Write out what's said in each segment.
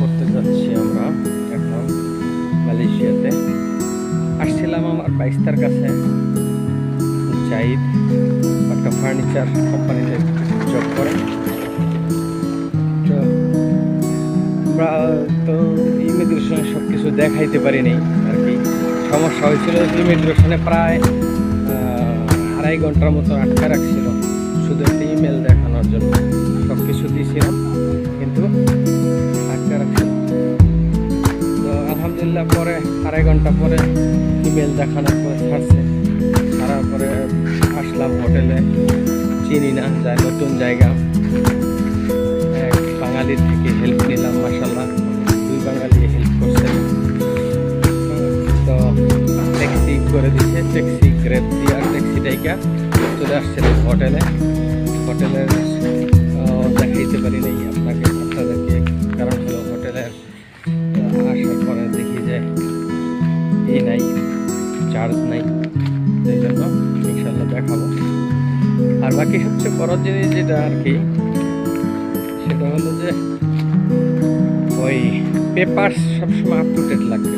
করতে যাচ্ছি আমরা এখন মালয়েশিয়াতে। আসছিলাম আমার বাইস্তার কাছে জাহিদ একটা ফার্নিচার কোম্পানিতে জব করে। তো ইমিগ্রেশনে সব কিছু দেখাইতে পারিনি, আর কি। সমস্যা হয়েছিল ইমিগ্রেশনে প্রায় আড়াই ঘণ্টার মতো আটকা রাখছিল। শুধু আলহামদুলিল্লাহ পরে, আড়াই ঘণ্টা পরে ইমেল দেখানোর পরে ছাড়ছে। ছাড়ার পরে আসলাম হোটেলে, চিনি না যায় নতুন জায়গা। এক বাঙালির থেকে হেল্প নিলাম মাসাল্লাহ দুই বাঙালি হেল্প করছে। তো ট্যাক্সি করে দিচ্ছে ট্যাক্সি গ্রেপ দিয়ে আর ট্যাক্সি ডাইকা চলে আসছিলাম হোটেলে। হোটেলের দেখাইতে পারি নাই আপনাকে। ই নাই চার্জ নাই। সেই জন্য ইনশাল্লাহ দেখাবো। আর বাকি সবচেয়ে বড় জিনিস যেটা আর কি, সেটা হলো যে ওই পেপার সবসময় আপ টু ডেট লাগবে।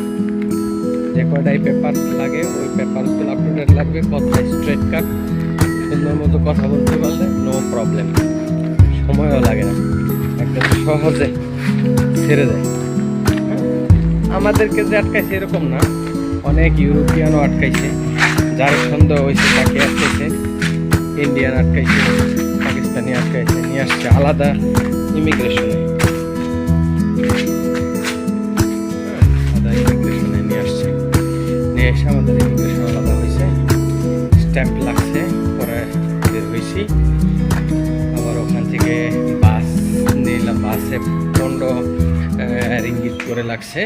যে কয়টাই পেপার লাগে, ওই পেপারসগুলো আপ টু ডেট লাগবে কথা স্ট্রেট কাট সুন্দর মতো কথা বলতে পারলে নো প্রবলেম সময়ও লাগে না, একদম সহজে ছেড়ে দেয়। হ্যাঁ? আমাদেরকে যে আটকাইছে সেরকম না। অনেক ইউরোপিয়ানও আটকাইছে। যার সন্দেহ হয়েছে তাকে আটকাইছে। ইন্ডিয়ান আটকাইছে, পাকিস্তানি আটকাইছে, নিয়ে আসছে আলাদা ইমিগ্রেশনে নিয়ে আসছে। নিয়ে এসে আমাদের ইমিগ্রেশন আলাদা হয়েছে স্ট্যাম্প লাগছে, পরে বের হয়েছি আবার ওখান থেকে বাস নিলাম, বাসে পনেরো রিঙ্গিত করে লাগছে।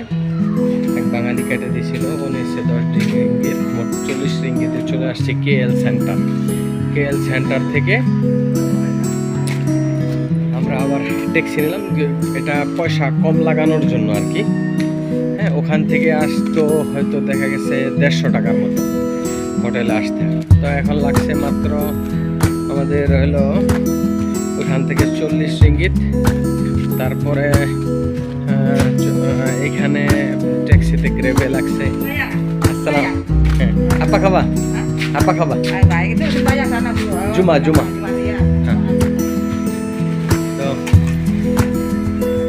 বাঙালি কেটে দিয়েছিল। উনিশশো দশ রিঙ্গিত মোট চল্লিশ রিঙ্গিতে চলে আসছে কে এল সেন্টার কে এল সেন্টার থেকে আমরা আবার ট্যাক্সি নিলাম। এটা পয়সা কম লাগানোর জন্য আর কি। হ্যাঁ ওখান থেকে আসতো হয়তো দেখা গেছে দেড়শো টাকার মতো হোটেলে আসতে। তো এখন লাগছে মাত্র আমাদের হলো ওখান থেকে চল্লিশ রিঙ্গিত। তারপরে এখানে ট্যাক্সিতে গ্রেভে লাগছে। আসসালাম। হ্যাঁ আপা খাবা? আপা খাবা? জুমা Juma. হ্যাঁ। তো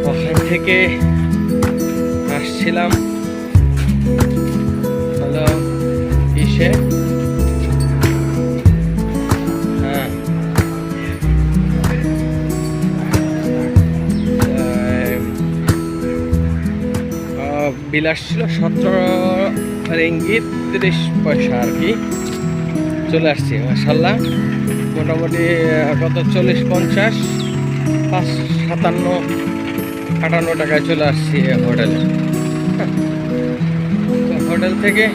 ওখান থেকে আসছিলাম। বিল আসছিল সতেরো রিঙ্গিত তিরিশ পয়সা আর কি। চলে আসছি মাসাল্লাহ মোটামুটি কত? চল্লিশ পঞ্চাশ, পাঁচ সাতান্ন, আটান্ন টাকায় চলে আসছি হোটেলে। হ্যাঁ। হোটেল থেকে,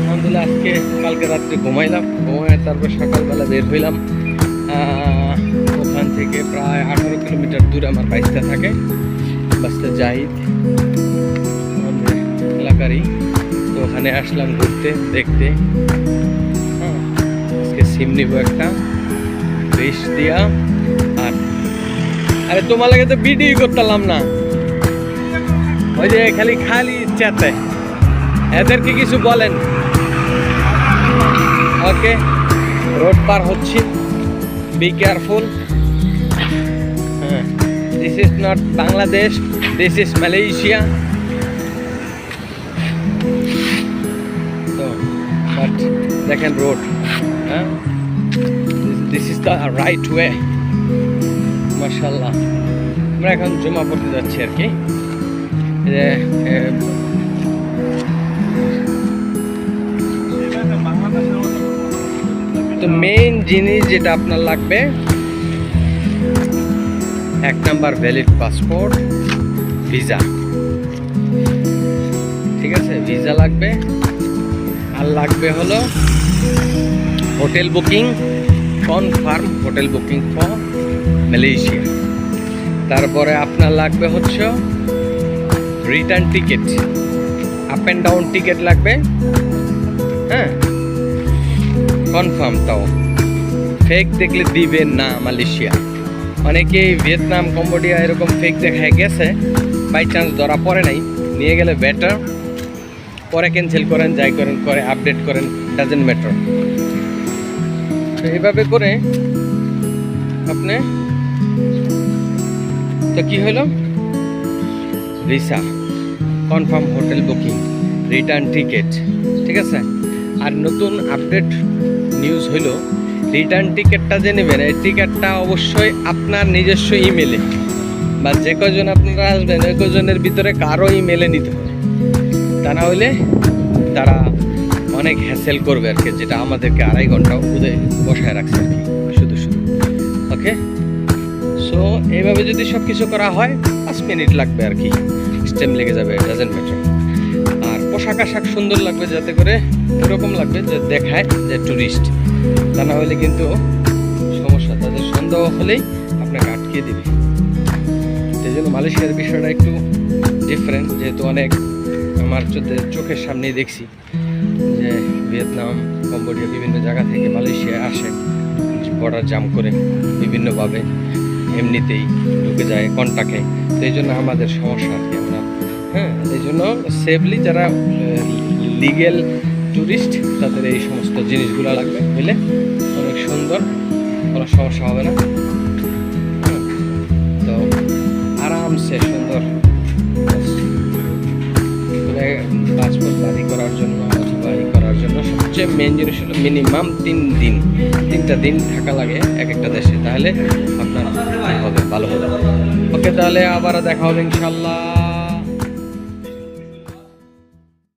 আলহামদুলিল্লাহ, আজকে, কালকে রাত্রে ঘুমাইলাম। ঘুমায় তারপর সকালবেলা বের হইলাম। ওখান থেকে প্রায় আঠারো কিলোমিটার দূরে আমার বাইকটা থাকে, বাসটা আমাদের এলাকারই তো ওখানে আসলাম ঘুরতে দেখতে। হ্যাঁ, আজকে সিম নিব একটা। বেশ দিয়া। আর আরে তোমার লাগে তো ভিডিও করতাম না। ওই যে খালি খালি ইচ্ছাতে। এদেরকে কিছু বলেন। ওকে রোড পার হচ্ছি। বি কেয়ারফুল হ্যাঁ this is not Bangladesh this is Malaysia দেখেন রোড হ্যাঁ this is the right way মার্শাল্লাহ আমরা এখন জমা পড়তে যাচ্ছি আর কি। তো মেইন জিনিস যেটা আপনার লাগবে, এক নাম্বার ভ্যালিড পাসপোর্ট ভিসা ঠিক আছে? ভিসা লাগবে। আর লাগবে হলো hotel booking confirm hotel booking for Malaysia. তারপরে আপনার লাগবে হচ্ছে return ticket up and down ticket লাগবে হ্যাঁ? কনফার্ম তাও। ফেক দেখলে দিবেন না মালয়েশিয়া। অনেকেই ভিয়েতনাম, কম্বোডিয়া এরকম ফেক দেখায় গেছে বাই চান্স ধরা পড়ে নাই। নিয়ে গেলে বেটার পরে ক্যান্সেল করেন, যাই করেন করে আপডেট করেন ডাজেন্ট ম্যাটার তো এইভাবে করে আপনি, তো কি হলো? Visa confirm hotel booking return ticket ঠিক আছে? আর নতুন আপডেট নিউজ হলো রিটার্ন টিকিটটা যে নেবেন, এই টিকিটটা অবশ্যই আপনার নিজস্ব ইমেলে বা যে কজন আপনারা আসবেন, ওই কজনের ভিতরে কারও ইমেলে নিতে হবে। তা না হলে তারা অনেক হ্যাসেল করবে আর কি, যেটা আমাদেরকে আড়াই ঘণ্টা উদয় বসায় রাখছে আর কি, শুধু শুধু। ওকে সো এইভাবে যদি সব কিছু করা হয়, পাঁচ মিনিট লাগবে আর কি স্টেম লেগে যাবে ডাজেন্ট ম্যাটার আর পোশাক আশাক সুন্দর লাগবে যাতে করে, এরকম লাগবে যে দেখায় যে ট্যুরিস্ট তা না হলে কিন্তু সমস্যা, তাদের সন্দেহ হলেই আপনাকে আটকে দেবে। সেই জন্য মালয়েশিয়ার বিষয়টা একটু ডিফারেন্ট যেহেতু অনেক আমার চোখে- চোখের সামনেই দেখছি যে ভিয়েতনাম কম্বোডিয়া বিভিন্ন জায়গা থেকে মালয়েশিয়া আসে। বর্ডার জাম করে বিভিন্নভাবে এমনিতেই ঢুকে যায় কন্টাকে। তো এই জন্য আমাদের সমস্যা কি আমরা। হ্যাঁ এই জন্য সেফলি যারা লিগেল ট্যুরিস্ট তাদের এই সমস্ত জিনিসগুলো লাগবে। বুঝলে? অনেক সুন্দর কোনো সমস্যা হবে না। হ্যাঁ, তো আরামসে সুন্দর। পাসপোর্ট জারি করার জন্য অথবা করার জন্য সবচেয়ে মেন জিনিস হলো মিনিমাম তিন দিন। তিনটা দিন থাকা লাগে এক একটা দেশে। তাহলে আপনার হবে, ভালো হবে। ওকে, তাহলে আবার দেখা হবে ইনশাল্লাহ।